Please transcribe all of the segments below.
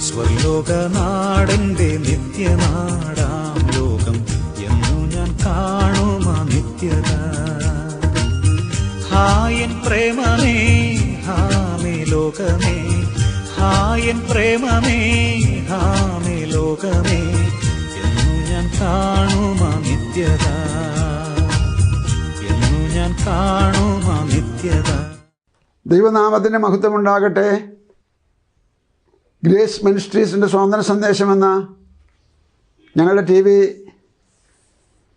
സ്വർലോകനാടന്റെ നിത്യനാടാം ലോകം എന്നു ഞാൻ കാണുമാ നിത്യത. ഹായൻ പ്രേമമേ ഹാമേ ലോകമേ ഹായൻ പ്രേമമേ ഹാമേ ലോകമേ എന്നു ഞാൻ കാണുമാ നിത്യത. എന്നു ഞാൻ കാണുമാ നിത്യത. ദൈവനാമത്തിന്റെ മഹത്വമുണ്ടാകട്ടെ. ഗ്രേസ് മിനിസ്ട്രീസിന്റെ സ്വാതന്ത്ര്യ സന്ദേശമെന്ന ഞങ്ങളുടെ ടി വി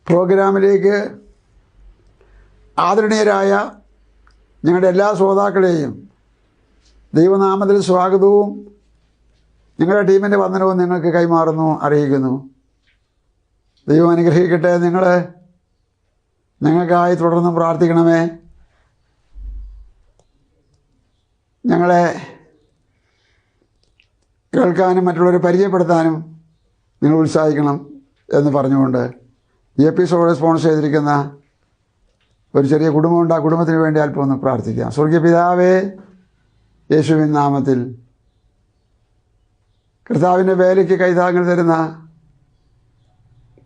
പ്രോഗ്രാമിലേക്ക് ആദരണീയരായ ഞങ്ങളുടെ എല്ലാ ശ്രോതാക്കളെയും ദൈവനാമത്തിൽ സ്വാഗതവും ഞങ്ങളുടെ ടീമിന്റെ വന്ദനവും നിങ്ങൾക്ക് കൈമാറുന്നു അറിയിക്കുന്നു. ദൈവം അനുഗ്രഹിക്കട്ടെ. നിങ്ങൾ ഞങ്ങൾക്കായി തുടർന്നും പ്രാർത്ഥിക്കണമേ. ഞങ്ങളെ കേൾക്കാനും മറ്റുള്ളവരെ പരിചയപ്പെടുത്താനും നിങ്ങൾ ഉത്സാഹിക്കണം എന്ന് പറഞ്ഞുകൊണ്ട് ഈ എപ്പിസോഡ് സ്പോൺസർ ചെയ്തിരിക്കുന്ന ഒരു ചെറിയ കുടുംബമുണ്ട്. ആ കുടുംബത്തിന് വേണ്ടി അല്പം ഒന്ന് പ്രാർത്ഥിക്കാം. സ്വർഗീയ പിതാവേ യേശുവിൻ നാമത്തിൽ കർത്താവിന്റെ വേലയ്ക്ക് കൈതാങ്ങൾ തരുന്ന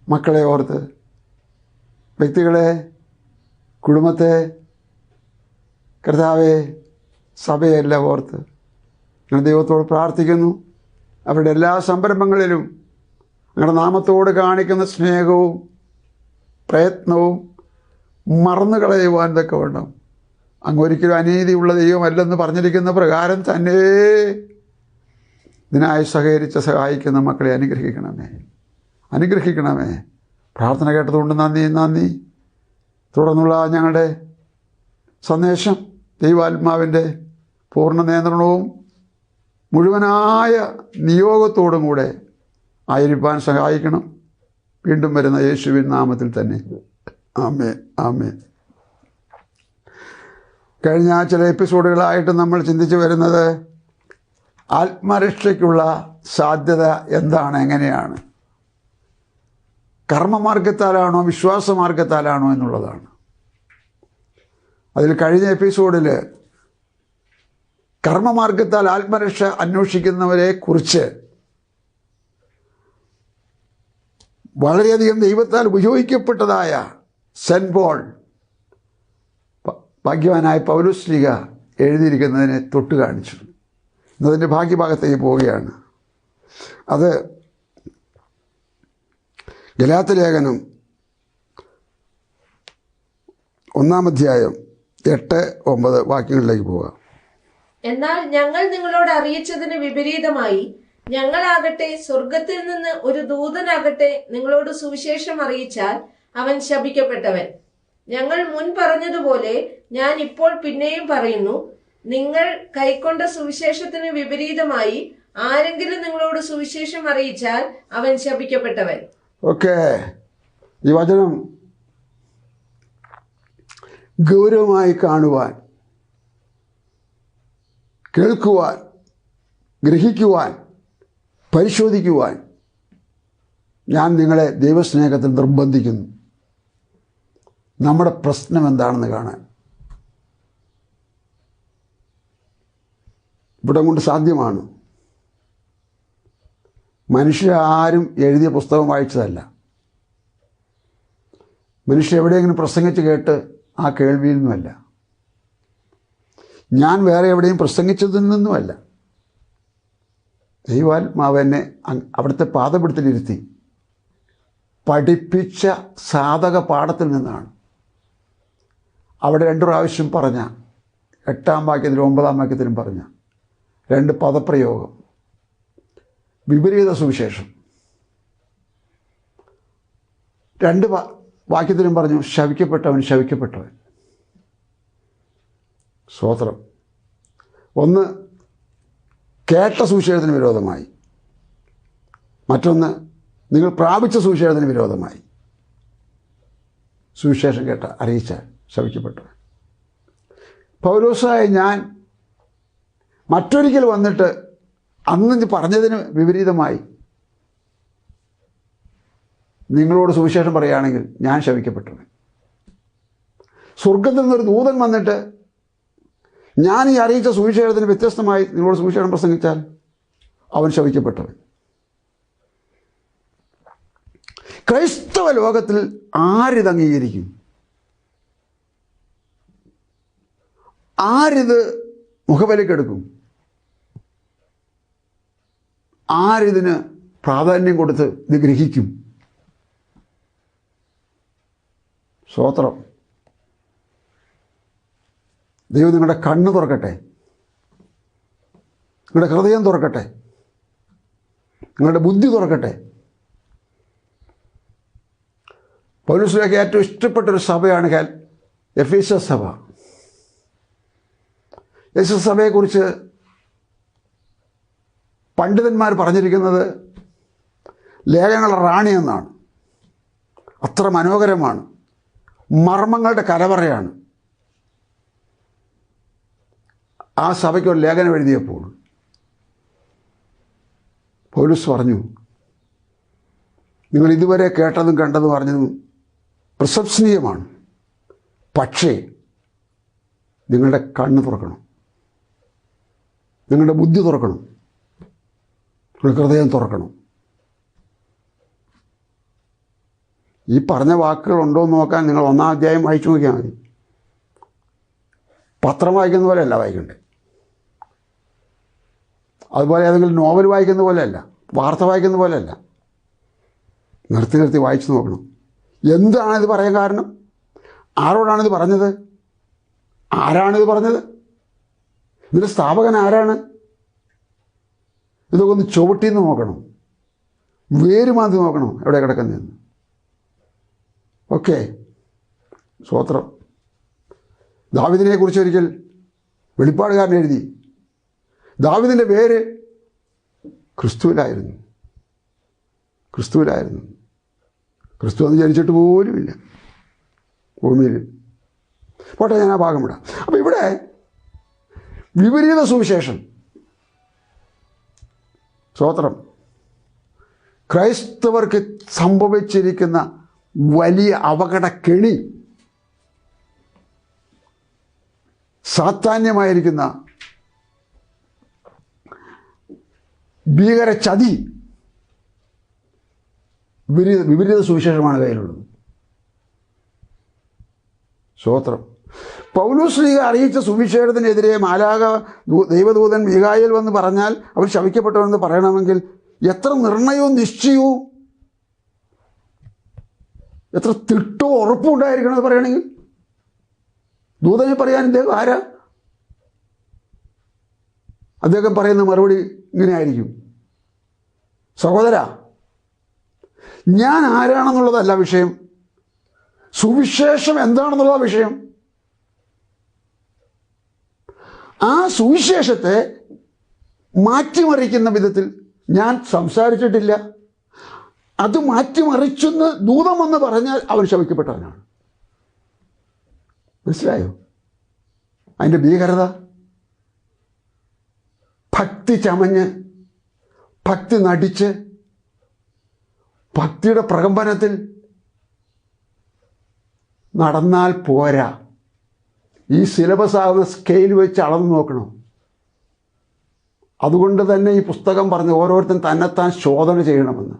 മക്കളെ ഓർത്ത് വ്യക്തികളെ കുടുംബത്തെ കർത്താവെ സഭയെല്ലാം ഓർത്ത് ഞാൻ ദൈവത്തോട് പ്രാർത്ഥിക്കുന്നു. അവരുടെ എല്ലാ സംരംഭങ്ങളിലും നിങ്ങളുടെ നാമത്തോട് കാണിക്കുന്ന സ്നേഹവും പ്രയത്നവും മറന്നു കളയുവാൻ ഇതൊക്കെ വേണം. അങ്ങ് ഒരിക്കലും അനീതിയുള്ള ദൈവമല്ലെന്ന് പറഞ്ഞിരിക്കുന്ന പ്രകാരം തന്നെ ഇതിനായി സഹകരിച്ച് സഹായിക്കുന്ന മക്കളെ അനുഗ്രഹിക്കണമേ. അനുഗ്രഹിക്കണമേ. പ്രാർത്ഥന കേട്ടതുകൊണ്ട് നന്ദി നന്ദി. തുടർന്നുള്ള ഞങ്ങളുടെ സന്ദേശം ദൈവാത്മാവിന്റെ പൂർണ നിയന്ത്രണവും മുഴുവനായ നിയോഗത്തോടും കൂടെ ആയിരിക്കാൻ സഹായിക്കണം. വീണ്ടും വരുന്ന യേശുവിൻ നാമത്തിൽ തന്നെ. ആമേ ആമേ. കഴിഞ്ഞ ചില എപ്പിസോഡുകളായിട്ട് നമ്മൾ ചിന്തിച്ചു വരുന്നത് ആത്മരക്ഷയ്ക്കുള്ള സാധ്യത എന്താണ് എങ്ങനെയാണ്? കർമ്മമാർഗത്താലാണോ വിശ്വാസമാർഗത്താലാണോ എന്നുള്ളതാണ്. അതിൽ കഴിഞ്ഞ എപ്പിസോഡിൽ കർമ്മമാർഗത്താൽ ആത്മരക്ഷ അന്വേഷിക്കുന്നവരെ കുറിച്ച് വളരെയധികം ദൈവത്താൽ ഉപയോഗിക്കപ്പെട്ടതായ സെന്റ് പോൾ ഭാഗ്യവാനായ പൗലുസ്ലിക എഴുതിയിരിക്കുന്നതിനെ തൊട്ട് കാണിച്ചു. ഇന്നതിന്റെ ഭാഗ്യഭാഗത്തേക്ക് പോവുകയാണ്. അത് ഗലാത്ത ലേഖനം ഒന്നാം അധ്യായം എട്ട് ഒമ്പത് വാക്യങ്ങളിലേക്ക് പോകാം. എന്നാൽ ഞങ്ങൾ നിങ്ങളോട് അറിയിച്ചതിന് വിപരീതമായി ഞങ്ങളാകട്ടെ സ്വർഗത്തിൽ നിന്ന് ഒരു ദൂതനാകട്ടെ നിങ്ങളോട് സുവിശേഷം അറിയിച്ചാൽ അവൻ ശപിക്കപ്പെട്ടവൻ. ഞങ്ങൾ മുൻ പറഞ്ഞതുപോലെ ഞാൻ ഇപ്പോൾ പിന്നെയും പറയുന്നു നിങ്ങൾ കൈക്കൊണ്ട സുവിശേഷത്തിന് വിപരീതമായി ആരെങ്കിലും നിങ്ങളോട് സുവിശേഷം അറിയിച്ചാൽ അവൻ ശപിക്കപ്പെട്ടവൻ. ഓക്കെ. ഈ വചനം ഗൗരവമായി കാണുവാൻ കേൾക്കുവാൻ ഗ്രഹിക്കുവാൻ പരിശോധിക്കുവാൻ ഞാൻ നിങ്ങളെ ദൈവസ്നേഹത്തിൽ നിർബന്ധിക്കുന്നു. നമ്മുടെ പ്രശ്നം എന്താണെന്ന് കാണാൻ. ഇവിടെ കൊണ്ട് സാധ്യമാണ്. മനുഷ്യ ആരും എഴുതിയ പുസ്തകം വായിച്ചതല്ല. മനുഷ്യ എവിടെയെങ്കിലും പ്രസംഗിച്ച് കേട്ട് ആ കേൾവിയിൽ നിന്നുമല്ല ഞാൻ വേറെ എവിടെയും പ്രസംഗിച്ചതിൽ നിന്നുമല്ല ദൈവാത്മാവ് എന്നെ അവിടുത്തെ പാദപിടുത്തിലിരുത്തി പഠിപ്പിച്ച സാധക പാഠത്തിൽ നിന്നാണ്. അവിടെ രണ്ടു പ്രാവശ്യം പറഞ്ഞ എട്ടാം വാക്യത്തിലും ഒമ്പതാം വാക്യത്തിലും പറഞ്ഞ രണ്ട് പദപ്രയോഗം. വിപരീത സുവിശേഷം. രണ്ട് വാക്യത്തിലും പറഞ്ഞു ശവിക്കപ്പെട്ടവൻ ശവിക്കപ്പെട്ടവൻ. സ്വോത്രം ഒന്ന് കേട്ട സുവിശേഷത്തിന് വിരോധമായി. മറ്റൊന്ന് നിങ്ങൾ പ്രാപിച്ച സുവിശേഷത്തിന് വിരോധമായി. സുവിശേഷം കേട്ട അറിയിച്ച ശവിക്കപ്പെട്ടവൻ പൗരോസായ ഞാൻ മറ്റൊരിക്കൽ വന്നിട്ട് അന്ന് പറഞ്ഞതിന് വിപരീതമായി നിങ്ങളോട് സുവിശേഷം പറയുകയാണെങ്കിൽ ഞാൻ ശവിക്കപ്പെട്ടു സ്വർഗത്തിൽ നിന്നൊരു ദൂതൻ വന്നിട്ട് ഞാൻ ഈ അറിയിച്ച സുവിശേഷത്തിന് വ്യത്യസ്തമായി നിങ്ങളോട് സുവിശേഷം പ്രസംഗിച്ചാൽ അവൻ ശവിക്കപ്പെട്ടവൻ. ക്രൈസ്തവ ലോകത്തിൽ ആരിത് അംഗീകരിക്കും? ആരിത് മുഖവിലക്കെടുക്കും ആരിതിന് പ്രാധാന്യം കൊടുത്ത് ഇത് ഗ്രഹിക്കും? സ്വോത്രം ദൈവം നിങ്ങളുടെ കണ്ണ് തുറക്കട്ടെ. നിങ്ങളുടെ ഹൃദയം തുറക്കട്ടെ. നിങ്ങളുടെ ബുദ്ധി തുറക്കട്ടെ. പൗലുസിലേക്ക് ഏറ്റവും ഇഷ്ടപ്പെട്ടൊരു സഭയാണ് കാൽ എഫ് എസ് എസ് സഭ. എസ് എസ് സഭയെക്കുറിച്ച് പണ്ഡിതന്മാർ പറഞ്ഞിരിക്കുന്നത് ലേഖങ്ങളുടെ റാണി എന്നാണ്. അത്ര മനോഹരമാണ്. മർമ്മങ്ങളുടെ കലവറയാണ്. ആ സഭയ്ക്ക് ഒരു ലേഖനം എഴുതിയപ്പോൾ പോലീസ് പറഞ്ഞു നിങ്ങൾ ഇതുവരെ കേട്ടതും കണ്ടതും അറിഞ്ഞതും പ്രശംസനീയമാണ്. പക്ഷേ നിങ്ങളുടെ കണ്ണ് തുറക്കണം. നിങ്ങളുടെ ബുദ്ധി തുറക്കണം. നിങ്ങളുടെ ഹൃദയം തുറക്കണം. ഈ പറഞ്ഞ വാക്കുകൾ ഉണ്ടോ എന്ന് നോക്കാൻ നിങ്ങൾ ഒന്നാം അധ്യായം വായിച്ചു നോക്കിയാൽ മതി. പത്രം വായിക്കുന്ന പോലെയല്ല വായിക്കണ്ടേ അതുപോലെ ഏതെങ്കിലും നോവൽ വായിക്കുന്ന പോലെയല്ല വാർത്ത വായിക്കുന്ന പോലെയല്ല. നിർത്തി നിർത്തി വായിച്ചു നോക്കണം. എന്താണിത് പറയാൻ കാരണം? ആരോടാണിത് പറഞ്ഞത്? ആരാണിത് പറഞ്ഞത്? ഇതിന്റെ സ്ഥാപകൻ ആരാണ്? ഇതൊക്കെ ഒന്ന് ചുവട്ടിന്ന് നോക്കണം. വേര് മാന്തി നോക്കണം എവിടെ കിടക്കുന്നതെന്ന് ഓക്കെ. സ്വോത്രം ദാവിദിനെ കുറിച്ച് ഒരിക്കൽ വെളിപ്പാടുകാരൻ എഴുതി. ദാവിദിന്റെ പേര് ക്രിസ്തുവിലായിരുന്നു. ക്രിസ്തുവിലായിരുന്നു. ക്രിസ്തു അത് ജനിച്ചിട്ട് പോലുമില്ല ഭൂമിയിൽ. പോട്ടെ ഞാൻ ആ ഭാഗം വിടാം. അപ്പോൾ ഇവിടെ വിപരീത സുവിശേഷം. സ്വോത്രം ക്രൈസ്തവർക്ക് സംഭവിച്ചിരിക്കുന്ന വലിയ അപകടക്കെണി സാത്താന്യമായിരിക്കുന്ന ഭീകര ചതി വിപരീത വിപരീത സുവിശേഷമാണ് കയ്യിലുള്ളത്. സ്വോത്രം. പൗലൂസ്ലീഗ അറിയിച്ച സുവിശേഷത്തിനെതിരെ മാലാക ദൈവദൂതൻ മീകായിൽ വന്ന് പറഞ്ഞാൽ അവർ ശവിക്കപ്പെട്ടവരെന്ന് പറയണമെങ്കിൽ എത്ര നിർണയവും നിശ്ചയവും എത്ര തിട്ടോ ഉറപ്പും ഉണ്ടായിരിക്കണം എന്ന് പറയണമെങ്കിൽ. ദൂതനെ പറയാൻ ഇദ്ദേഹം ആരാ? അദ്ദേഹം പറയുന്ന മറുപടി ഇങ്ങനെ ആയിരിക്കും സഹോദര ഞാൻ ആരാണെന്നുള്ളതല്ല വിഷയം. സുവിശേഷം എന്താണെന്നുള്ള വിഷയം. ആ സുവിശേഷത്തെ മാറ്റിമറിക്കുന്ന വിധത്തിൽ ഞാൻ സംസാരിച്ചിട്ടില്ല. അത് മാറ്റിമറിച്ചെന്ന് ദൂതമെന്ന് പറഞ്ഞാൽ അവൻ ശവിക്കപ്പെട്ടവനാണ് മനസ്സിലായോ? അതിന്റെ ഭീകരത? ഭക്തി ചമഞ്ഞ് ഭക്തി നടിച്ച് ഭക്തിയുടെ പ്രകമ്പനത്തിൽ നടന്നാൽ പോരാ. ഈ സിലബസ് ആകുന്ന സ്കെയിൽ വെച്ച് അളന്ന് നോക്കണം. അതുകൊണ്ട് തന്നെ ഈ പുസ്തകം പറഞ്ഞ് ഓരോരുത്തരും തന്നെത്താൻ ശോധന ചെയ്യണമെന്ന്.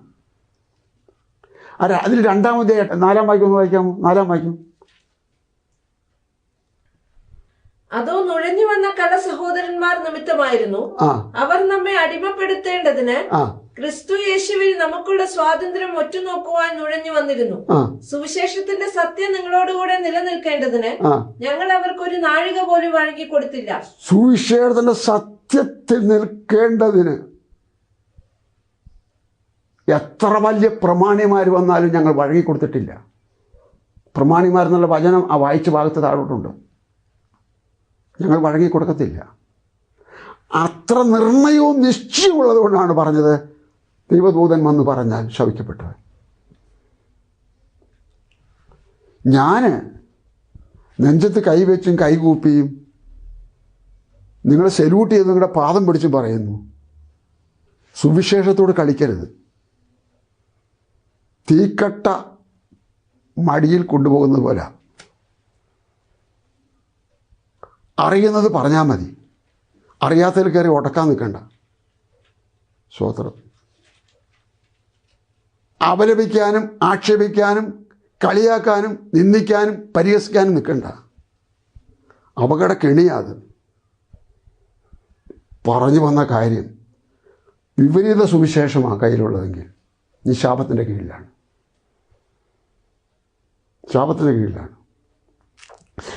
അല്ല അതിൽ രണ്ടാമതേ നാലാം വായിക്കും ഒന്ന് വായിക്കാമോ? നാലാം വാക്യം. അതോ നുഴഞ്ഞു വന്ന കള സഹോദരന്മാർ നിമിത്തമായിരുന്നു? അവർ നമ്മെ അടിമപ്പെടുത്തേണ്ടതിന് ക്രിസ്തു യേശുവിൽ നമുക്കുള്ള സ്വാതന്ത്ര്യം ഒറ്റുനോക്കുവാൻ നുഴഞ്ഞു വന്നിരുന്നു. സുവിശേഷത്തിന്റെ സത്യം നിങ്ങളോടുകൂടെ നിലനിൽക്കേണ്ടതിന് ഞങ്ങൾ അവർക്ക് ഒരു നാഴിക പോലും വഴങ്ങി കൊടുത്തില്ല. സുവിശേഷത്തിന്റെ സത്യത്തിൽ നിൽക്കേണ്ടതിന് എത്ര വലിയ പ്രമാണിമാർ വന്നാലും ഞങ്ങൾ വഴങ്ങി കൊടുത്തിട്ടില്ല. പ്രമാണിമാർ എന്നുള്ള വചനം ആ വായിച്ച ഭാഗത്ത് താഴോട്ടുണ്ട്. ഞങ്ങൾ വഴങ്ങി കൊടുക്കത്തില്ല. അത്ര നിർണയവും നിശ്ചയമുള്ളത് കൊണ്ടാണ് പറഞ്ഞത് ദൈവദൂതൻ വന്ന് പറഞ്ഞാൽ ശവിക്കപ്പെട്ടവൻ. ഞാൻ നെഞ്ചത്ത് കൈവച്ചും കൈകൂപ്പിയും നിങ്ങളെ സെല്യൂട്ട് ചെയ്ത് നിങ്ങളുടെ പാദം പിടിച്ചും പറയുന്നു. സുവിശേഷത്തോട് കളിക്കരുത്. തീക്കട്ട മടിയിൽ കൊണ്ടുപോകുന്നത് പോലെ. അറിയുന്നത് പറഞ്ഞാൽ മതി. അറിയാത്തതിൽ കയറി ഉടക്കാൻ നിൽക്കണ്ട. സ്വോത്രം. അപലപിക്കാനും ആക്ഷേപിക്കാനും കളിയാക്കാനും നിന്ദിക്കാനും പരിഹസിക്കാനും നിൽക്കണ്ട. അപകട കെണിയാത് പറഞ്ഞു വന്ന കാര്യം വിപരീത സുവിശേഷമാണ് കയ്യിലുള്ളതെങ്കിൽ. നീ ശാപത്തിന്റെ കീഴിലാണ്. ശാപത്തിന്റെ കീഴിലാണ്.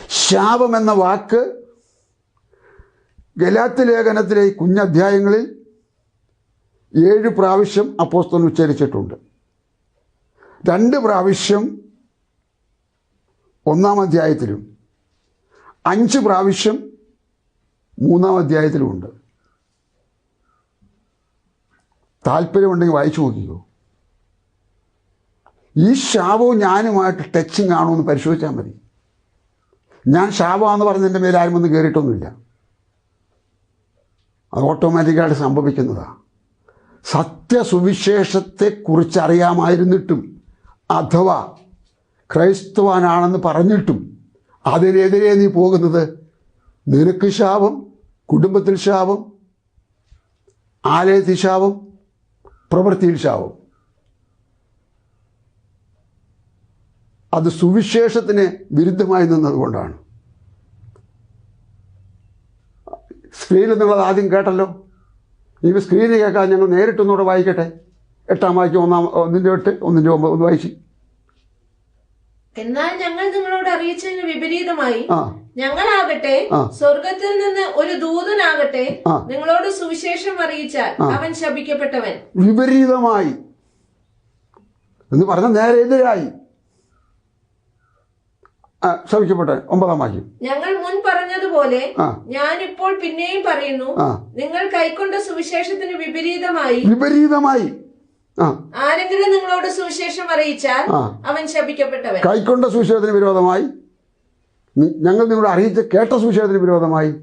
ശാപം എന്ന വാക്ക് ഗലാത്ത് ലേഖനത്തിലെ ഈ കുഞ്ഞധ്യായങ്ങളിൽ ഏഴ് പ്രാവശ്യം അപ്പോസ്തലൻ ഉച്ചരിച്ചിട്ടുണ്ട്. രണ്ട് പ്രാവശ്യം ഒന്നാം അധ്യായത്തിലും അഞ്ച് പ്രാവശ്യം മൂന്നാം അധ്യായത്തിലുമുണ്ട് താല്പര്യമുണ്ടെങ്കിൽ വായിച്ചു നോക്കിക്കോ. ഈ ശാപവും ഞാനുമായിട്ട് ടച്ചിങ് ആണോ എന്ന് പരിശോധിച്ചാൽ മതി. ഞാൻ ശാപമാണെന്ന് പറഞ്ഞതിന്റെ മേലെ ആരും ഒന്നും കയറിയിട്ടൊന്നുമില്ല അത് ഓട്ടോമാറ്റിക്കായിട്ട് സംഭവിക്കുന്നതാണ് സത്യസുവിശേഷത്തെ അറിയാമായിരുന്നിട്ടും അഥവാ ക്രൈസ്തവാനാണെന്ന് പറഞ്ഞിട്ടും അതിനെതിരെ നീ പോകുന്നത് നിനക്ക് ശാപം കുടുംബത്തിൽ ശാപം ആലയത്തിൽ ശാപം പ്രവൃത്തിയിൽ ശാപം. അത് സുവിശേഷത്തിന് വിരുദ്ധമായി നിന്നതുകൊണ്ടാണ്. സ്ക്രീനിൽ നിങ്ങളത് ആദ്യം കേട്ടല്ലോ. ഇനി സ്ക്രീനിൽ കേൾക്കാൻ ഞങ്ങൾ നേരിട്ടൊന്നുകൂടെ വായിക്കട്ടെ. എട്ടാം വാക്യം ഒന്നാം ഒന്നിന്റെ എട്ട് ഒന്നിന്റെ ഒമ്പത് ഒന്ന് വായിച്ച്. എന്നാൽ ഞങ്ങൾ നിങ്ങളോട് അറിയിച്ചതിന് വിപരീതമായി ഞങ്ങളാകട്ടെ. സ്വർഗത്തിൽ നിന്ന് ഒരു ദൂതനാകട്ടെ. നിങ്ങളോട് സുവിശേഷം അറിയിച്ചാൽ അവൻ ശപിക്കപ്പെട്ടവൻ. വിപരീതമായി. എന്ന് പറഞ്ഞ നേരെ എതിരായി. ആ ശവിക്കപ്പെട്ടെ ഒമ്പതാം വാക്യം. ഞങ്ങൾ മുൻ പറഞ്ഞതുപോലെ ആ. ഞാനിപ്പോൾ പിന്നെയും പറയുന്നു നിങ്ങൾ കൈക്കൊണ്ട സുവിശേഷത്തിന് വിപരീതമായി വിപരീതമായി. ആരെങ്കിലും നിങ്ങളോട് സുവിശേഷം അറിയിച്ചാൽ അവൻ ശപിക്കപ്പെട്ടവൻ. കൈക്കൊണ്ട സുവിശേഷത്തിന് വിരോധമായി. ഞങ്ങൾ നിങ്ങളോട് അറിയിച്ച കേട്ട സുവിശേഷത്തിന് വിരോധമായി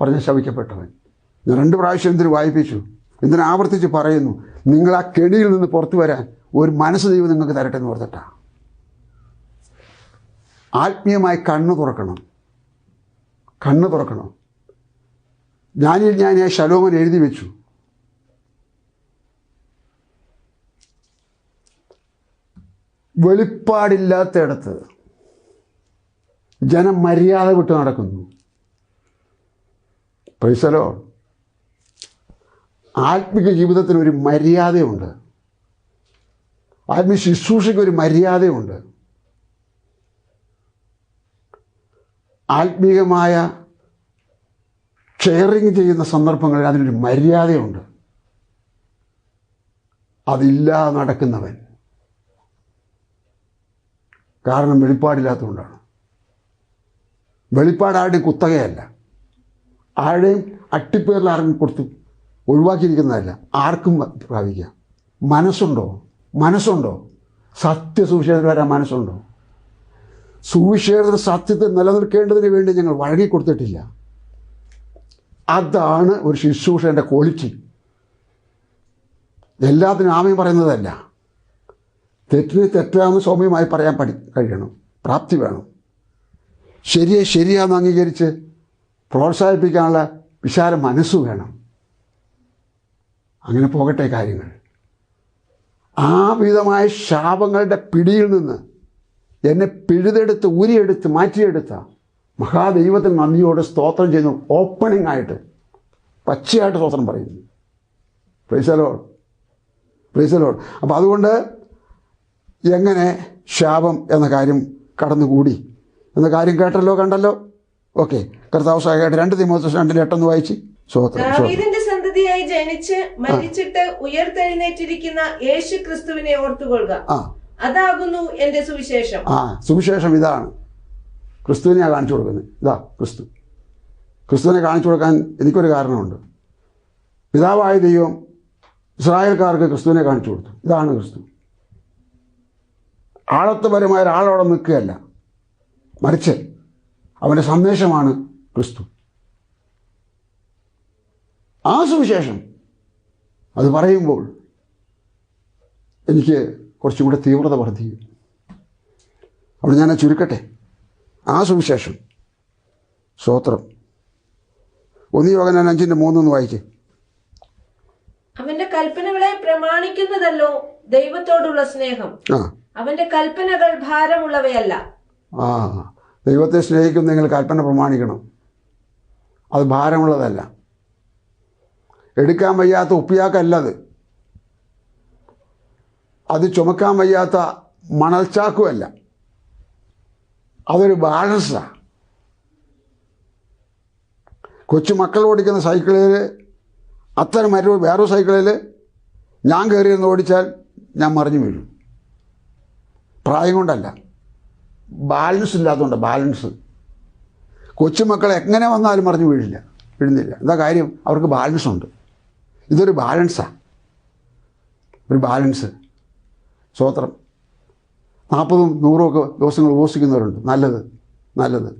പറഞ്ഞ ശപിക്കപ്പെട്ടവൻ. ഞാൻ രണ്ട് പ്രാവശ്യം എന്തിനു വായിപ്പിച്ചു? എന്തിനു ആവർത്തിച്ച് പറയുന്നു? നിങ്ങൾ ആ കെണിയിൽ നിന്ന് പുറത്തു വരാൻ ഒരു മനസ്സ് ദൈവം നിങ്ങൾക്ക് തരട്ടെ എന്ന് ഓർത്തിട്ടാ. ആത്മീയമായി കണ്ണു തുറക്കണം. കണ്ണു തുറക്കണം. ഞാനിൽ ഞാൻ ശലോമൻ എഴുതി വെച്ചു. വെളിപ്പാടില്ലാത്തയിടത്ത് ജനം മര്യാദ വിട്ട് നടക്കുന്നു. പൈസലോ ആത്മിക ജീവിതത്തിന് ഒരു മര്യാദയുണ്ട്. ആത്മീയ ശുശ്രൂഷയ്ക്ക് ഒരു മര്യാദയുണ്ട്. ആത്മീയമായ ഷെയറിങ് ചെയ്യുന്ന സന്ദർഭങ്ങളിൽ അതിനൊരു മര്യാദയുണ്ട്. അതില്ലാതെ നടക്കുന്നവൻ. കാരണം വെളിപ്പാടില്ലാത്തതുകൊണ്ടാണ്. വെളിപ്പാട് ആരുടെയും കുത്തകയല്ല. ആരുടെയും അട്ടിപ്പേരിൽ ആർക്കും കൊടുത്ത് ഒഴിവാക്കിയിരിക്കുന്നതല്ല. ആർക്കും പ്രാപിക്കാം. മനസ്സുണ്ടോ? മനസ്സുണ്ടോ? സത്യസുവിശേഷത്തിൽ വരാൻ മനസ്സുണ്ടോ? സുവിശേഷ സത്യത്തെ നിലനിൽക്കേണ്ടതിന് വേണ്ടി ഞങ്ങൾ വഴങ്ങിക്കൊടുത്തിട്ടില്ല അതാണ് ഒരു ശുശ്രൂഷന്റെ ക്വാളിറ്റി എല്ലാത്തിനും ആമയും പറയുന്നതല്ല. തെറ്റിന് തെറ്റാന്ന് സൗമ്യമായി പറയാൻ പഠി കഴിയണം. പ്രാപ്തി വേണം. ശരിയെ ശരിയാന്ന് അംഗീകരിച്ച് പ്രോത്സാഹിപ്പിക്കാനുള്ള വിശാല മനസ്സ് വേണം. അങ്ങനെ പോകട്ടെ കാര്യങ്ങൾ. ആ വിധമായ ശാപങ്ങളുടെ പിടിയിൽ നിന്ന് എന്നെ പിഴുതെടുത്ത് ഊരിയെടുത്ത് മാറ്റിയെടുത്ത മഹാദൈവത്തിന് നന്ദിയോട് സ്തോത്രം ചെയ്യുന്നു ഓപ്പണിംഗ് ആയിട്ട് പച്ചയായിട്ട് സ്തോത്രം പറയുന്നു. പ്രൈസലോൾ പ്രൈസലോൾ അപ്പോൾ അതുകൊണ്ട് എങ്ങനെ ശാപം എന്ന കാര്യം കടന്നുകൂടി? എന്ന കാര്യം കേട്ടല്ലോ കണ്ടല്ലോ? ഓക്കെ കർത്താവ് സഹായിട്ട് രണ്ട് തിമോത്തസ് രണ്ടിൽ എട്ടെന്ന് വായിച്ച് സ്തോത്രം സന്തതിയായി ജനിച്ച് മരിച്ചിട്ട് ഉയർത്തെഴുന്നേറ്റിരിക്കുന്ന യേശു ക്രിസ്തുവിനെ ഓർത്തുകൊള്ളുക അതാകുന്നു എന്റെ സുവിശേഷം. ആ സുവിശേഷം ഇതാണ്. ക്രിസ്തുവിനെയാണ് കാണിച്ചു കൊടുക്കുന്നത്. ഇതാ ക്രിസ്തു. ക്രിസ്തുവിനെ കാണിച്ചു കൊടുക്കാൻ എനിക്കൊരു കാരണമുണ്ട്. പിതാവായ ദൈവം ഇസ്രായേൽക്കാർക്ക് ക്രിസ്തുവിനെ കാണിച്ചു കൊടുത്തു. ഇതാണ് ക്രിസ്തു. ആളത്വപരമായ ഒരാളവിടെ നിൽക്കുകയല്ല. മറിച്ച് അവന്റെ സന്ദേശമാണ് ക്രിസ്തു. ആ സുവിശേഷം അത് പറയുമ്പോൾ എനിക്ക് കുറച്ചും കൂടെ തീവ്രത വർദ്ധിക്കും. അവിടെ ഞാൻ ചുരുക്കട്ടെ. ആ സുവിശേഷം. സ്തോത്രം. ഒന്ന് യോഗനാൻ അഞ്ചിന്റെ മൂന്നൊന്ന് വായിക്കേ. അവന്റെ കൽപ്പനകളെ പ്രമാണിക്കുന്നതല്ലോ ദൈവത്തോടുള്ള സ്നേഹം. ആ. അവന്റെ കൽപ്പനകൾ ഭാരമുള്ളവയല്ല. ആ ദൈവത്തെ സ്നേഹിക്കുന്നെങ്കിൽ കൽപ്പന പ്രമാണിക്കണം. അത് ഭാരമുള്ളതല്ല. എടുക്കാൻ വയ്യാത്ത ഉപ്പിയാക്കല്ല അത്. അത് ചുമക്കാൻ വയ്യാത്ത മണൽച്ചാക്കുമല്ല അതൊരു ബാലൻസാണ് കൊച്ചുമക്കൾ ഓടിക്കുന്ന സൈക്കിളിൽ അത്തരം മറ്റൊരു വേറെ സൈക്കിളിൽ ഞാൻ കയറിയിരുന്ന് ഓടിച്ചാൽ ഞാൻ മറിഞ്ഞു വീഴും. പ്രായം കൊണ്ടല്ല. ബാലൻസ് ഇല്ലാത്തതുകൊണ്ട് ബാലൻസ്. കൊച്ചുമക്കൾ എങ്ങനെ വന്നാലും മറിഞ്ഞു വീഴില്ല വീഴുന്നില്ല. എന്താ കാര്യം? അവർക്ക് ബാലൻസ് ഉണ്ട് ഇതൊരു ബാലൻസാണ് ഒരു ബാലൻസ്. സ്വോത്രം. നാൽപ്പതും നൂറും ഒക്കെ ദിവസങ്ങൾ ഉപസിക്കുന്നവരുണ്ട്. നല്ലത് നല്ലത്.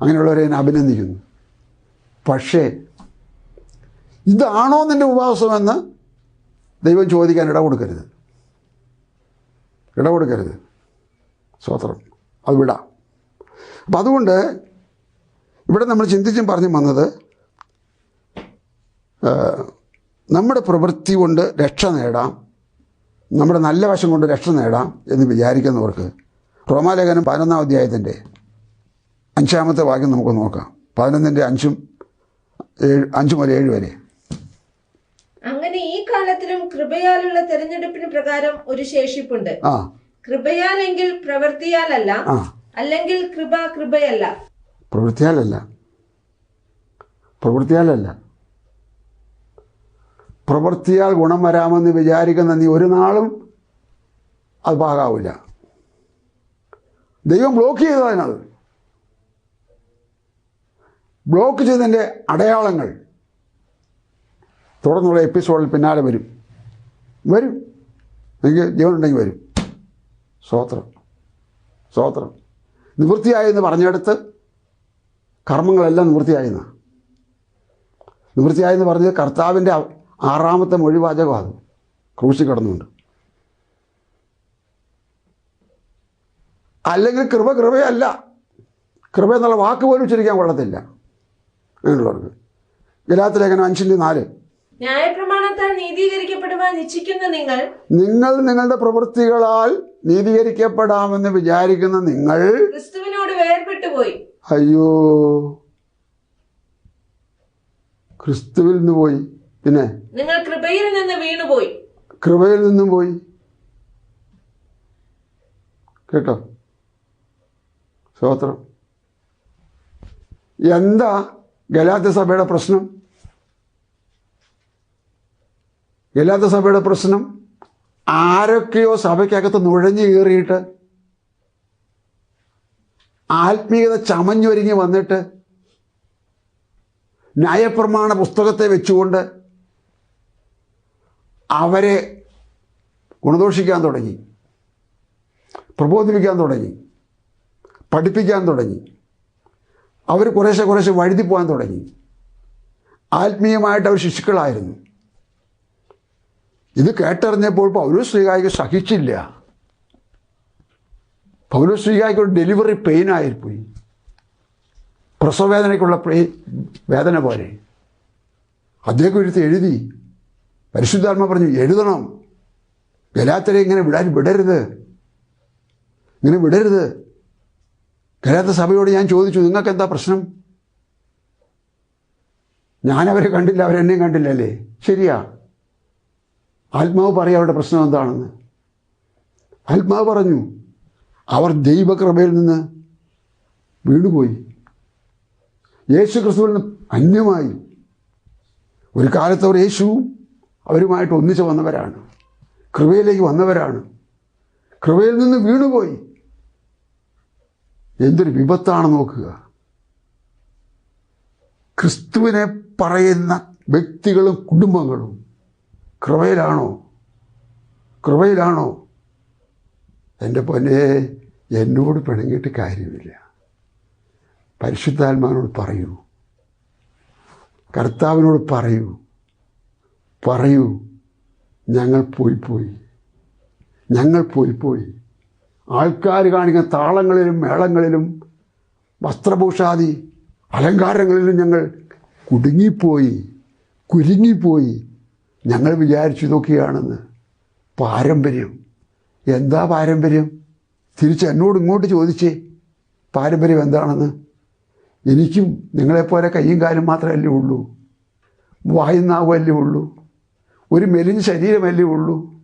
അങ്ങനെയുള്ളവരെ ഞാൻ അഭിനന്ദിക്കുന്നു. പക്ഷേ ഇതാണോ നിന്റെ ഉപവാസമെന്ന് ദൈവം ചോദിക്കാൻ ഇട കൊടുക്കരുത് ഇട കൊടുക്കരുത് സ്വോത്രം. അത് വിടാം. അപ്പം അതുകൊണ്ട് ഇവിടെ നമ്മൾ ചിന്തിച്ചും പറഞ്ഞു വന്നത് നമ്മുടെ പ്രവൃത്തി കൊണ്ട് രക്ഷ നേടാം. നമ്മുടെ നല്ല വശം കൊണ്ട് രക്ഷ നേടാം എന്ന് വിചാരിക്കുന്നവർക്ക് റോമാലേഖനം പതിനൊന്നാം അധ്യായത്തിന്റെ അഞ്ചാമത്തെ വാക്യം നമുക്ക് നോക്കാം. പതിനൊന്നിന്റെ അഞ്ചും ഏഴ് അഞ്ച് മുതൽ ഏഴ് വരെ. അങ്ങനെ ഈ കാലത്തിലും കൃപയാലുള്ള തെരഞ്ഞെടുപ്പിന് പ്രകാരം ഒരു ശേഷിപ്പുണ്ട്. കൃപയാലെങ്കിൽ പ്രവൃത്തിയാലല്ല അല്ലെങ്കിൽ കൃപ കൃപയല്ല പ്രവൃത്തിയാലല്ല. പ്രവൃത്തിയാലല്ല. പ്രവൃത്തിയാൽ ഗുണം വരാമെന്ന് വിചാരിക്കുന്ന നീ ഒരു നാളും അത് പാകാവില്ല. ദൈവം ബ്ലോക്ക് ചെയ്തതിനത്. ബ്ലോക്ക് ചെയ്തതിന്റെ അടയാളങ്ങൾ തുടർന്നുള്ള എപ്പിസോഡിൽ പിന്നാലെ വരും. വരും. എനിക്ക് ജീവനുണ്ടെങ്കിൽ വരും. സ്വോത്രം. സ്വോത്രം. നിവൃത്തിയായി എന്ന് പറഞ്ഞെടുത്ത് കർമ്മങ്ങളെല്ലാം നിവൃത്തിയായെന്ന നിവൃത്തിയായെന്ന് പറഞ്ഞത് കർത്താവിന്റെ ആറാമത്തെ മൊഴിവാചകം അത് ക്രൂശി കടന്നുണ്ട് അല്ലെങ്കിൽ കൃപ കൃപയല്ല. കൃപ എന്നുള്ള വാക്ക് പോലും ഉച്ചരിക്കാൻ കൊള്ളത്തില്ല. അങ്ങനെയുള്ളവർക്ക്. ഗലാത്തിലേഖനം അഞ്ചിന്റെ അഞ്ചിന്റെ നാല്. ന്യായപ്രമാണത്താൽ നീതീകരിക്കപ്പെടുവാൻ ഇച്ഛിക്കുന്ന നിങ്ങൾ നിങ്ങൾ നിങ്ങളുടെ പ്രവൃത്തികളാൽ നീതീകരിക്കപ്പെടാമെന്ന് വിചാരിക്കുന്ന നിങ്ങൾ ക്രിസ്തുവിനോട് വേർപെട്ടു പോയി അയ്യോ. ക്രിസ്തുവിൽ നിന്ന് പോയി. പിന്നെ? നിങ്ങൾ കൃപയിൽ നിന്ന് വീണുപോയി. കൃപയിൽ നിന്നും പോയി. കേട്ടോ? സ്തോത്രം. എന്താ ഗലാത്ത സഭയുടെ പ്രശ്നം? ഗലാത്ത സഭയുടെ പ്രശ്നം ആരൊക്കെയോ സഭയ്ക്കകത്ത് നുഴഞ്ഞു കയറിയിട്ട് ആത്മീയത ചമഞ്ഞൊരുങ്ങി വന്നിട്ട് ന്യായപ്രമാണ പുസ്തകത്തെ വെച്ചുകൊണ്ട് അവരെ ഗുണദോഷിക്കാൻ തുടങ്ങി. പ്രബോധിപ്പിക്കാൻ തുടങ്ങി. പഠിപ്പിക്കാൻ തുടങ്ങി. അവർ കുറേശ്ശെ കുറേശ്ശെ വഴുതി പോകാൻ തുടങ്ങി. ആത്മീയമായിട്ട് അവർ ശിശുക്കളായിരുന്നു. ഇത് കേട്ടറിഞ്ഞപ്പോൾ പൗലോസ് ശ്രീകായിക്ക് സഹിച്ചില്ല. പൗലോസ് ശ്രീകായിക്ക് ഒരു ഡെലിവറി പെയിനായിപ്പോയി പ്രസവവേദനയ്ക്കുള്ള വേദന പോലെ. അദ്ദേഹം എടുത്ത് എഴുതി. പരിശുദ്ധാത്മ പറഞ്ഞു എഴുതണം. ഗലാത്തരെ ഇങ്ങനെ വിടാൻ വിടരുത്. ഇങ്ങനെ വിടരുത്. ഗലാത്ത സഭയോട് ഞാൻ ചോദിച്ചു നിങ്ങൾക്ക് എന്താ പ്രശ്നം? ഞാനവരെ കണ്ടില്ല അവരെന്നെയും കണ്ടില്ലല്ലേ. ശരിയാ. ആത്മാവ് പറയാം അവരുടെ പ്രശ്നം എന്താണെന്ന്. ആത്മാവ് പറഞ്ഞു അവർ ദൈവകൃപയിൽ നിന്ന് വീണുപോയി. യേശു ക്രിസ്തുവിൽ നിന്ന് അന്യമായി. ഒരു കാലത്ത് അവർ യേശുവും അവരുമായിട്ട് ഒന്നിച്ച് വന്നവരാണ്. കൃപയിലേക്ക് വന്നവരാണ്. കൃപയിൽ നിന്ന് വീണുപോയി. എന്തൊരു വിപത്താണ് നോക്കുക. ക്രിസ്തുവിനെ പറയുന്ന വ്യക്തികളും കുടുംബങ്ങളും കൃപയിലാണോ? കൃപയിലാണോ? എന്റെ പൊന്നെ എന്നോട് പിണങ്ങിയിട്ട് കാര്യമില്ല. പരിശുദ്ധാത്മാവിനോട് പറയൂ. കർത്താവിനോട് പറയൂ. പറയൂ. ഞങ്ങൾ പോയി പോയി. ഞങ്ങൾ പോയി പോയി. ആൾക്കാർ കാണിക്കുന്ന താളങ്ങളിലും മേളങ്ങളിലും വസ്ത്രഭൂഷാദി അലങ്കാരങ്ങളിലും ഞങ്ങൾ കുടുങ്ങിപ്പോയി കുരുങ്ങിപ്പോയി. ഞങ്ങൾ വിചാരിച്ചു ഇതൊക്കെയാണെന്ന് പാരമ്പര്യം. എന്താ പാരമ്പര്യം? തിരിച്ച് എന്നോട് ഇങ്ങോട്ട് ചോദിച്ചേ. പാരമ്പര്യം എന്താണെന്ന്? എനിക്കും നിങ്ങളെപ്പോലെ കയ്യും കാലും മാത്രമല്ലേ ഉള്ളൂ. വായും ഉള്ളൂ. ഒരു മെലിഞ്ഞ ശരീരമല്ലേ ഉള്ളൂ.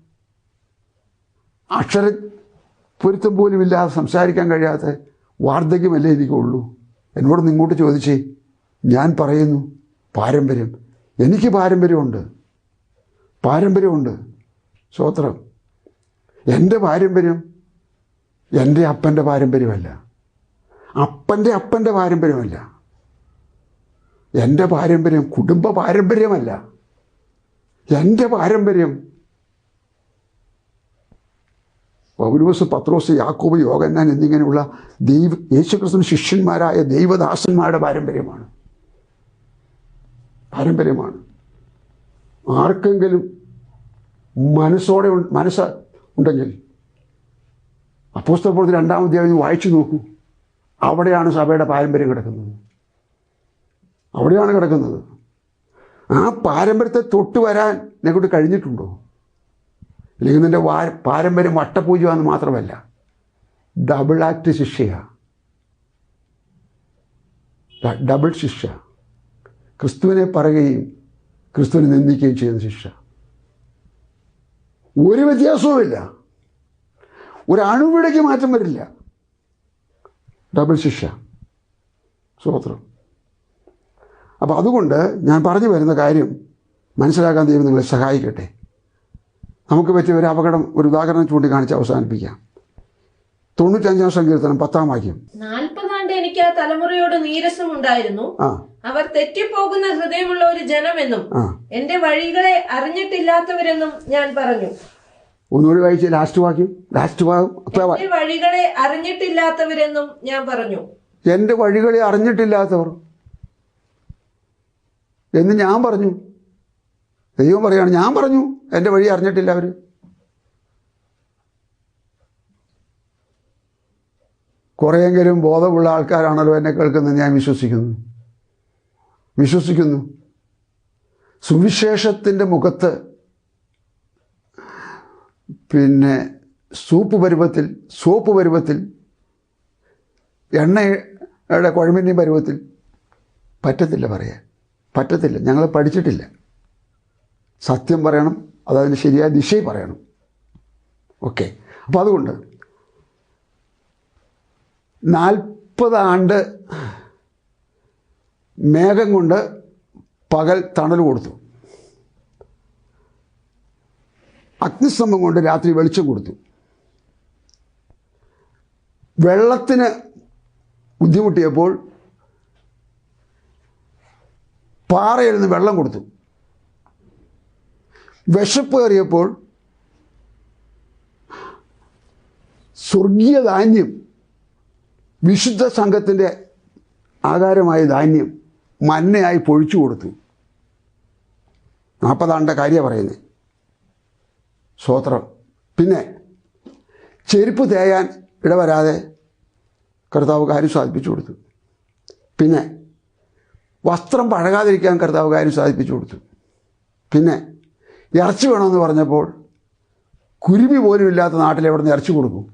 അക്ഷര പൊരുത്തം പോലും ഇല്ലാതെ സംസാരിക്കാൻ കഴിയാത്ത വാർദ്ധക്യമല്ലേ എനിക്കുള്ളൂ. എന്നോട് നിങ്ങോട്ട് ചോദിച്ചേ ഞാൻ പറയുന്നു പാരമ്പര്യം. എനിക്ക് പാരമ്പര്യമുണ്ട്. പാരമ്പര്യമുണ്ട്. സ്വോത്രം. എന്റെ പാരമ്പര്യം എന്റെ അപ്പന്റെ പാരമ്പര്യമല്ല. അപ്പന്റെ അപ്പന്റെ പാരമ്പര്യമല്ല. എന്റെ പാരമ്പര്യം കുടുംബ പാരമ്പര്യമല്ല. എന്റെ പാരമ്പര്യം. പൗലോസ് പത്രോസ് യാക്കോബ് യോഗന്നാൻ എന്നിങ്ങനെയുള്ള ദൈവ യേശുക്രിസ്തു ശിഷ്യന്മാരായ ദൈവദാസന്മാരുടെ പാരമ്പര്യമാണ്. പാരമ്പര്യമാണ്. ആർക്കെങ്കിലും മനസ്സോടെ മനസ്സ് ഉണ്ടെങ്കിൽ അപ്പോസ്തലപ്രവൃത്തി രണ്ടാമത്തെ അധ്യായം വായിച്ചു നോക്കൂ. അവിടെയാണ് സഭയുടെ പാരമ്പര്യം കിടക്കുന്നത്. അവിടെയാണ് കിടക്കുന്നത്. ആ പാരമ്പര്യത്തെ തൊട്ട് വരാൻ നിനക്കൊണ്ട് കഴിഞ്ഞിട്ടുണ്ടോ? അല്ലെങ്കിൽ നിന്റെ വാ പാരമ്പര്യം വട്ടപൂജമാണെന്ന് മാത്രമല്ല ഡബിൾ ആക്ട് ശിക്ഷയാണ് ഡബിൾ ശിക്ഷ. ക്രിസ്തുവിനെ പറയുകയും ക്രിസ്തുവിനെ നിന്ദിക്കുകയും ചെയ്യുന്ന ശിക്ഷ. ഒരു വ്യത്യാസവുമില്ല. ഒരു അണുവിടയ്ക്ക് മാറ്റം വരില്ല. ഡബിൾ ശിക്ഷ. സ്വോത്രം അപ്പോൾ അതുകൊണ്ട് ഞാൻ പറഞ്ഞു വരുന്ന കാര്യം മനസ്സിലാക്കാൻ ദൈവം നിങ്ങളെ സഹായിക്കട്ടെ. നമുക്ക് പറ്റിയ ഒരു അപകടം ഒരു ഉദാഹരണം ചൂണ്ടിക്കാണിച്ച് അവസാനിപ്പിക്കാം. തൊണ്ണൂറ്റഞ്ചാം സങ്കീർത്തനം പത്താം വാക്യം. നാൽപ്പതാണ്ട് എനിക്ക് ആ തലമുറയോട് നീരസം ഉണ്ടായിരുന്നു. അവർ തെറ്റിപ്പോകുന്ന ഹൃദയമുള്ള ഒരു ജനമെന്നും എന്റെ വഴികളെ അറിഞ്ഞിട്ടില്ലാത്തവരെന്നും ഞാൻ പറഞ്ഞു. ഒന്നുകൂടി വായിച്ച് ലാസ്റ്റ് വാക്യം. ലാസ്റ്റ് വഴികളെ അറിഞ്ഞിട്ടില്ലാത്തവരെന്നും ഞാൻ പറഞ്ഞു. എന്റെ വഴികളെ അറിഞ്ഞിട്ടില്ലാത്തവർ. എന്ന് ഞാൻ പറഞ്ഞു. ദൈവം പറയാണ് ഞാൻ പറഞ്ഞു. എന്റെ വഴി അറിഞ്ഞിട്ടില്ല അവർ കുറേയെങ്കിലും ബോധമുള്ള ആൾക്കാരാണല്ലോ എന്നെ കേൾക്കുന്നത് ഞാൻ വിശ്വസിക്കുന്നു. വിശ്വസിക്കുന്നു. സുവിശേഷത്തിന്റെ മുഖത്ത് പിന്നെ സൂപ്പ് പരുവത്തിൽ സോപ്പ് പരുവത്തിൽ എണ്ണയുടെ കുഴമ്പിന്റെയും പരുവത്തിൽ പറ്റത്തില്ല പറയാൻ. പറ്റത്തില്ല. ഞങ്ങൾ പഠിച്ചിട്ടില്ല. സത്യം പറയണം അതതിന് ശരിയായ ദിശയിൽ പറയണം. ഓക്കെ. അപ്പോൾ അതുകൊണ്ട് നാൽപ്പത് ആണ്ട് മേഘം കൊണ്ട് പകൽ തണൽ കൊടുത്തു. അഗ്നിസ്തംഭം കൊണ്ട് രാത്രി വെളിച്ചം കൊടുത്തു. വെള്ളത്തിന് ബുദ്ധിമുട്ടിയപ്പോൾ പാറയിൽ നിന്ന് വെള്ളം കൊടുത്തു. വിശപ്പ് കയറിയപ്പോൾ സ്വർഗീയ ധാന്യം വിശുദ്ധ സംഘത്തിന്റെ ആകാരമായ ധാന്യം മന്നയായി പൊഴിച്ചു കൊടുത്തു. നാൽപ്പതാണ്ട കാര്യമാണ് പറയുന്നത് സ്വോത്രം പിന്നെ ചെരുപ്പ് തേയാൻ ഇടവരാതെ കർത്താവ് കാര്യം സാധിപ്പിച്ചു കൊടുത്തു. പിന്നെ വസ്ത്രം പഴകാതിരിക്കാൻ കർത്താവ് കാര്യം സാധിപ്പിച്ചു കൊടുത്തു. പിന്നെ ഇറച്ചി വേണമെന്ന് പറഞ്ഞപ്പോൾ കുരുമി പോലും ഇല്ലാത്ത നാട്ടിൽ എവിടെ നിന്ന് ഇറച്ചി കൊടുക്കും.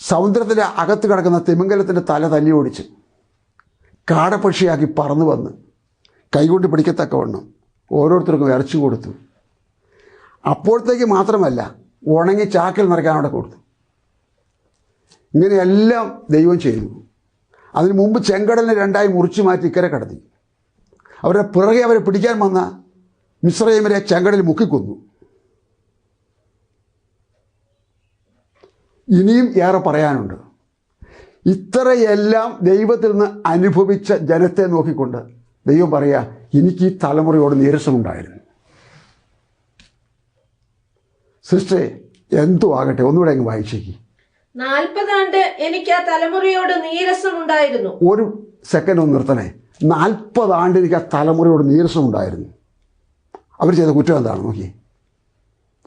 സമുദ്രത്തിന്റെ അകത്ത് കിടക്കുന്ന തിമിംഗലത്തിന്റെ തല തല്ലി ഓടിച്ച് കാടപ്പക്ഷിയാക്കി പറന്നു വന്ന് കൈകൊണ്ട് പിടിക്കത്തക്കവണ്ണം ഓരോരുത്തർക്കും ഇറച്ചി കൊടുത്തു. അപ്പോഴത്തേക്ക് മാത്രമല്ല ഉണങ്ങി ചാക്കിൽ നിറയ്ക്കാൻ അവിടെ കൊടുത്തു. ഇങ്ങനെയെല്ലാം ദൈവം ചെയ്തു. അതിനു മുമ്പ് ചെങ്കടലിനെ രണ്ടായി മുറിച്ചു മാറ്റി ഇക്കരെ കടത്തി. അവരുടെ പിറകെ അവരെ പിടിക്കാൻ വന്ന മിശ്രൈമരെ ചെങ്കടലിൽ മുക്കിക്കൊന്നു. ഇനിയും ഏറെ പറയാനുണ്ട്. ഇത്രയെല്ലാം ദൈവത്തിൽ നിന്ന് അനുഭവിച്ച ജനത്തെ നോക്കിക്കൊണ്ട് ദൈവം പറയുക എനിക്ക് ഈ തലമുറയോട് നീരസമുണ്ടായിരുന്നു. സിസ്റ്ററെ എന്തോ ആകട്ടെ ഒന്നുകൂടെ അങ്ങ് വായിച്ചേക്ക്. നാൽപ്പതാണ്ട് എനിക്ക് ആ തലമുറയോട് നീരസം ഉണ്ടായിരുന്നു ഒരു സെക്കൻഡ് ഒന്ന് നിർത്തണേ. നാൽപ്പതാണ്ട് എനിക്ക് ആ തലമുറയോട് നീരസമുണ്ടായിരുന്നു. അവർ ചെയ്ത കുറ്റം എന്താണ്? നോക്കി.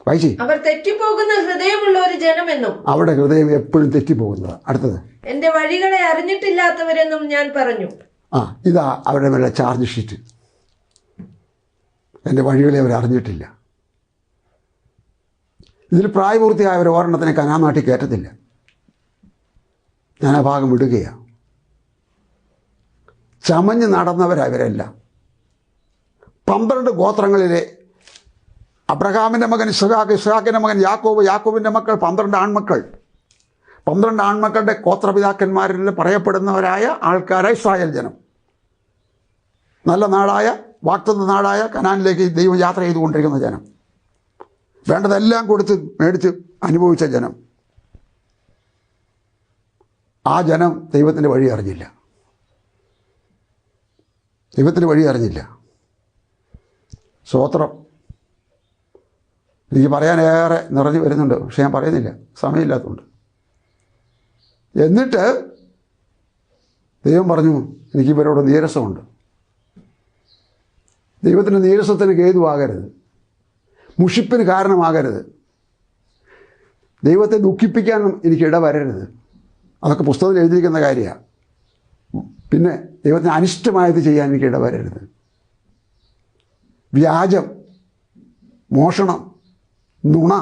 വായിച്ചേ. അവർ തെറ്റിപ്പോകുന്ന ഹൃദയമുള്ള ഒരു ജനമെന്നും. അവരുടെ ഹൃദയം എപ്പോഴും തെറ്റിപ്പോകുന്നത് അടുത്തത്. എന്റെ വഴികളെ അറിഞ്ഞിട്ടില്ലാത്തവരെന്നും ഞാൻ പറഞ്ഞു. ആ ഇതാ അവരുടെ മേലെ ചാർജ് ഷീറ്റ് എന്റെ വഴികളെ അവർ അറിഞ്ഞിട്ടില്ല. ഇതിൽ പ്രായപൂർത്തിയായവർ ഒരെണ്ണത്തിനെ കനാൻ നാട്ടിൽ കയറ്റത്തില്ല. ഞാൻ ആ ഭാഗം വിടുകയാണ് ചമഞ്ഞ് നടന്നവരവരല്ല പന്ത്രണ്ട് ഗോത്രങ്ങളിലെ അബ്രഹാമിന്റെ മകൻ ഇസ്ഹാഖ് ഇസ്ഹാഖിന്റെ മകൻ യാക്കോബ് യാക്കോബിന്റെ മക്കൾ പന്ത്രണ്ട് ആൺമക്കൾ. പന്ത്രണ്ട് ആൺമക്കളുടെ ഗോത്രപിതാക്കന്മാരിൽ പറയപ്പെടുന്നവരായ ആൾക്കാരായി ഇസ്രായേൽ ജനം. നല്ല നാടായ വാക്തത്വ നാടായ കനാനിലേക്ക് ദൈവം യാത്ര ചെയ്തുകൊണ്ടിരിക്കുന്ന ജനം. വേണ്ടതെല്ലാം കൊടുത്ത് മേടിച്ച് അനുഭവിച്ച ജനം. ആ ജനം ദൈവത്തിന്റെ വഴി അറിഞ്ഞില്ല. ദൈവത്തിന്റെ വഴി അറിഞ്ഞില്ല. സ്വോത്രം എനിക്ക് പറയാനേറെ നിറഞ്ഞു വരുന്നുണ്ട്. പക്ഷെ ഞാൻ പറയുന്നില്ല. സമയമില്ലാത്തതുകൊണ്ട്. എന്നിട്ട് ദൈവം പറഞ്ഞു എനിക്ക് ഇവരോട് നീരസമുണ്ട്. ദൈവത്തിന്റെ നീരസത്തിന് കേതുവാകരുത്. മുഷിപ്പിന് കാരണമാകരുത്. ദൈവത്തെ ദുഃഖിപ്പിക്കാനും എനിക്ക് ഇടവരരുത്. അതൊക്കെ പുസ്തകത്തിൽ എഴുതിയിരിക്കുന്ന കാര്യമാണ് പിന്നെ ദൈവത്തിന് അനിഷ്ടമായത് ചെയ്യാൻ എനിക്ക് ഇടവരരുത്. വ്യാജം മോഷണം നുണ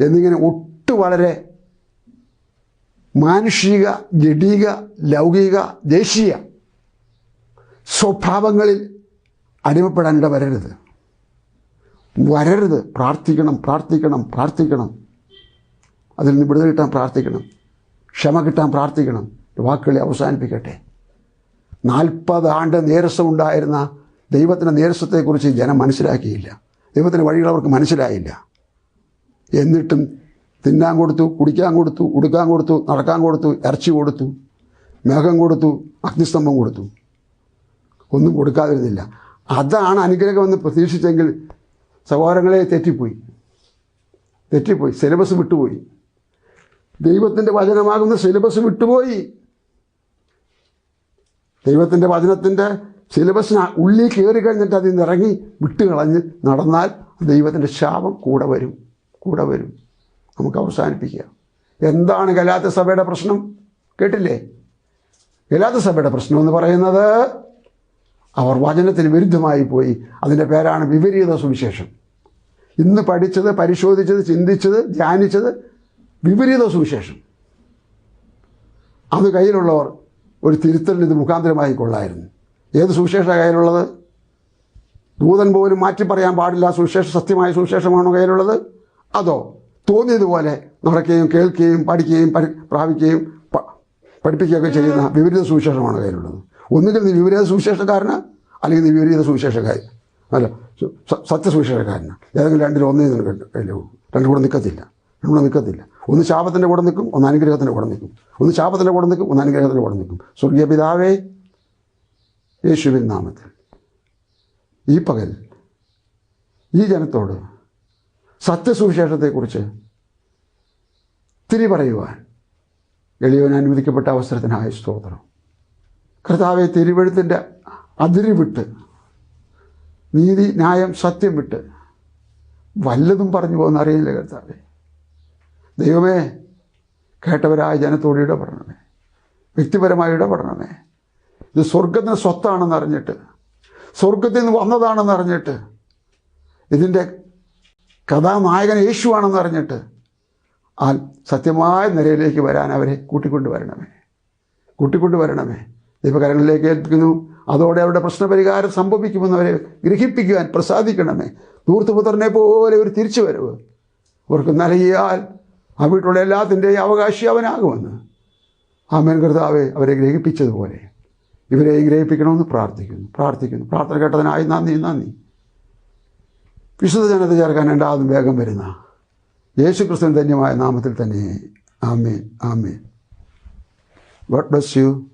എന്നിങ്ങനെ ഒട്ടു വളരെ മാനുഷിക ജഡീക ലൗകിക ദേശീയ സ്വഭാവങ്ങളിൽ അടിമപ്പെടാൻ ഇടവരരുത്. വരരുത്. പ്രാർത്ഥിക്കണം പ്രാർത്ഥിക്കണം പ്രാർത്ഥിക്കണം. അതിൽ നിന്ന് വിടുതൽ കിട്ടാൻ പ്രാർത്ഥിക്കണം. ക്ഷമ കിട്ടാൻ പ്രാർത്ഥിക്കണം. വാക്കുകളെ അവസാനിപ്പിക്കട്ടെ. നാൽപ്പത് ആണ്ട് നേരസം ഉണ്ടായിരുന്ന ദൈവത്തിന്റെ നേരസത്തെക്കുറിച്ച് ജനം മനസ്സിലാക്കിയില്ല. ദൈവത്തിന്റെ വഴികൾ അവർക്ക് മനസ്സിലായില്ല. എന്നിട്ടും തിന്നാൻ കൊടുത്തു കുടിക്കാൻ കൊടുത്തു ഉടുക്കാൻ കൊടുത്തു നടക്കാൻ കൊടുത്തു ഇറച്ചി കൊടുത്തു മേഘം കൊടുത്തു അഗ്നിസ്തംഭം കൊടുത്തു. ഒന്നും കൊടുക്കാതിരുന്നില്ല. അതാണ് അനുഗ്രഹമെന്ന് പ്രതീക്ഷിച്ചെങ്കിൽ സഹോദരങ്ങളെ തെറ്റിപ്പോയി. തെറ്റിപ്പോയി. സിലബസ് വിട്ടുപോയി. ദൈവത്തിന്റെ വചനമാകുന്ന സിലബസ് വിട്ടുപോയി. ദൈവത്തിന്റെ വചനത്തിന്റെ സിലബസിന് ഉള്ളിൽ കയറി കഴിഞ്ഞിട്ട് അതിൽ നിന്ന് ഇറങ്ങി വിട്ട് നടന്നാൽ ദൈവത്തിന്റെ ശാപം കൂടെ വരും കൂടെ വരും. നമുക്ക് അവസാനിപ്പിക്കുക എന്താണ് ഗലാത്ത സഭയുടെ പ്രശ്നം? കേട്ടില്ലേ? ഗലാത്ത സഭയുടെ പ്രശ്നം എന്ന് പറയുന്നത് അവർ വചനത്തിന് വിരുദ്ധമായി പോയി. അതിന്റെ പേരാണ് വിപരീത സുവിശേഷം. ഇന്ന് പഠിച്ചത് പരിശോധിച്ചത് ചിന്തിച്ചത് ധ്യാനിച്ചത് വിപരീത സുവിശേഷം. അത് കയ്യിലുള്ളവർ ഒരു തിരുത്തലിന് ഇത് മുഖാന്തരമായി കൊള്ളായിരുന്നു. ഏത് സുവിശേഷമാണ് കയ്യിലുള്ളത്? ദൂതൻ പോലും മാറ്റി പറയാൻ പാടില്ല. സുവിശേഷ സത്യമായ സുവിശേഷമാണോ കയ്യിലുള്ളത്? അതോ തോന്നിയതുപോലെ നടക്കുകയും കേൾക്കുകയും പഠിക്കുകയും പഠി പ്രാപിക്കുകയും പഠിപ്പിക്കുകയൊക്കെ ചെയ്യുന്ന വിപരീത സുവിശേഷമാണ് കയ്യിലുള്ളത്? ഒന്നുകിൽ നീ വിപരീത സുവിശേഷക്കാരന് അല്ലെങ്കിൽ നീ വിപരീത സുവിശേഷക്കാരൻ അല്ല സത്യസുവിശേഷക്കാരന്. ഏതെങ്കിലും രണ്ടിൽ ഒന്നേ ഉള്ളൂ രണ്ടും കൂടെ നിൽക്കത്തില്ല രണ്ടും കൂടെ നിൽക്കത്തില്ല ഒന്ന് ശാപത്തിന്റെ കൂടെ നിൽക്കും ഒന്ന് അനുഗ്രഹത്തിന്റെ കൂടെ നിൽക്കും. ഒന്ന് ശാപത്തിന്റെ കൂടെ നിൽക്കും ഒന്ന് അനുഗ്രഹത്തിന്റെ കൂടെ നിൽക്കും. സ്വർഗീയ പിതാവേ യേശുവിൻ നാമത്തിൽ ഈ പകൽ ഈ ജനത്തോട് സത്യസുവിശേഷത്തെക്കുറിച്ച് തിരി പറയുവാൻ എളിയവൻ അനുവദിക്കപ്പെട്ട അവസരത്തിനായ സ്തോത്രം. കർത്താവെ തിരുവഴുത്തിന്റെ അതിരി വിട്ട് നീതി ന്യായം സത്യം വിട്ട് വല്ലതും പറഞ്ഞു പോകുന്ന അറിയില്ല കർത്താവെ. ദൈവമേ കേട്ടവരായ ജനത്തോട് ഇടപെടണമേ. വ്യക്തിപരമായി ഇടപെടണമേ. ഇത് സ്വർഗത്തിന് സ്വത്താണെന്ന് അറിഞ്ഞിട്ട് സ്വർഗത്തിൽ നിന്ന് വന്നതാണെന്ന് അറിഞ്ഞിട്ട് ഇതിന്റെ കഥാനായകൻ യേശുവാണെന്ന് അറിഞ്ഞിട്ട് ആ സത്യമായ നിരയിലേക്ക് വരാൻ അവരെ കൂട്ടിക്കൊണ്ടു വരണമേ കൂട്ടിക്കൊണ്ടു വരണമേ ദൈവകരങ്ങളിലേക്ക് ഏൽപ്പിക്കുന്നു. അതോടെ അവരുടെ പ്രശ്നപരിഹാരം സംഭവിക്കുമെന്ന് അവരെ ഗ്രഹിപ്പിക്കുവാൻ പ്രസാദിക്കണമേ. ദൂർത്തുപുത്രനെ പോലെ ഒരു തിരിച്ചു വരവ് അവർക്ക് നൽകിയാൽ ആ വീട്ടിലുള്ള എല്ലാത്തിന്റെയും അവകാശി അവനാകുമെന്ന്. ആമേൻ. കർത്താവെ അവരെ ഗ്രഹിപ്പിച്ചതുപോലെ. ഇവരെ ഗ്രഹിപ്പിക്കണമെന്ന് പ്രാർത്ഥിക്കുന്നു. പ്രാർത്ഥിക്കുന്നു. പ്രാർത്ഥന കേട്ടതിനായി നന്ദി നന്ദി. വിശുദ്ധ ജനത്തെ ചേർക്കാൻ രണ്ടാമതും വേഗം വരുന്ന യേശു ക്രിസ്തുവിൻ ധന്യമായ നാമത്തിൽ തന്നെ ആമേൻ ആമേൻ. വട്ട് ഡസ് യു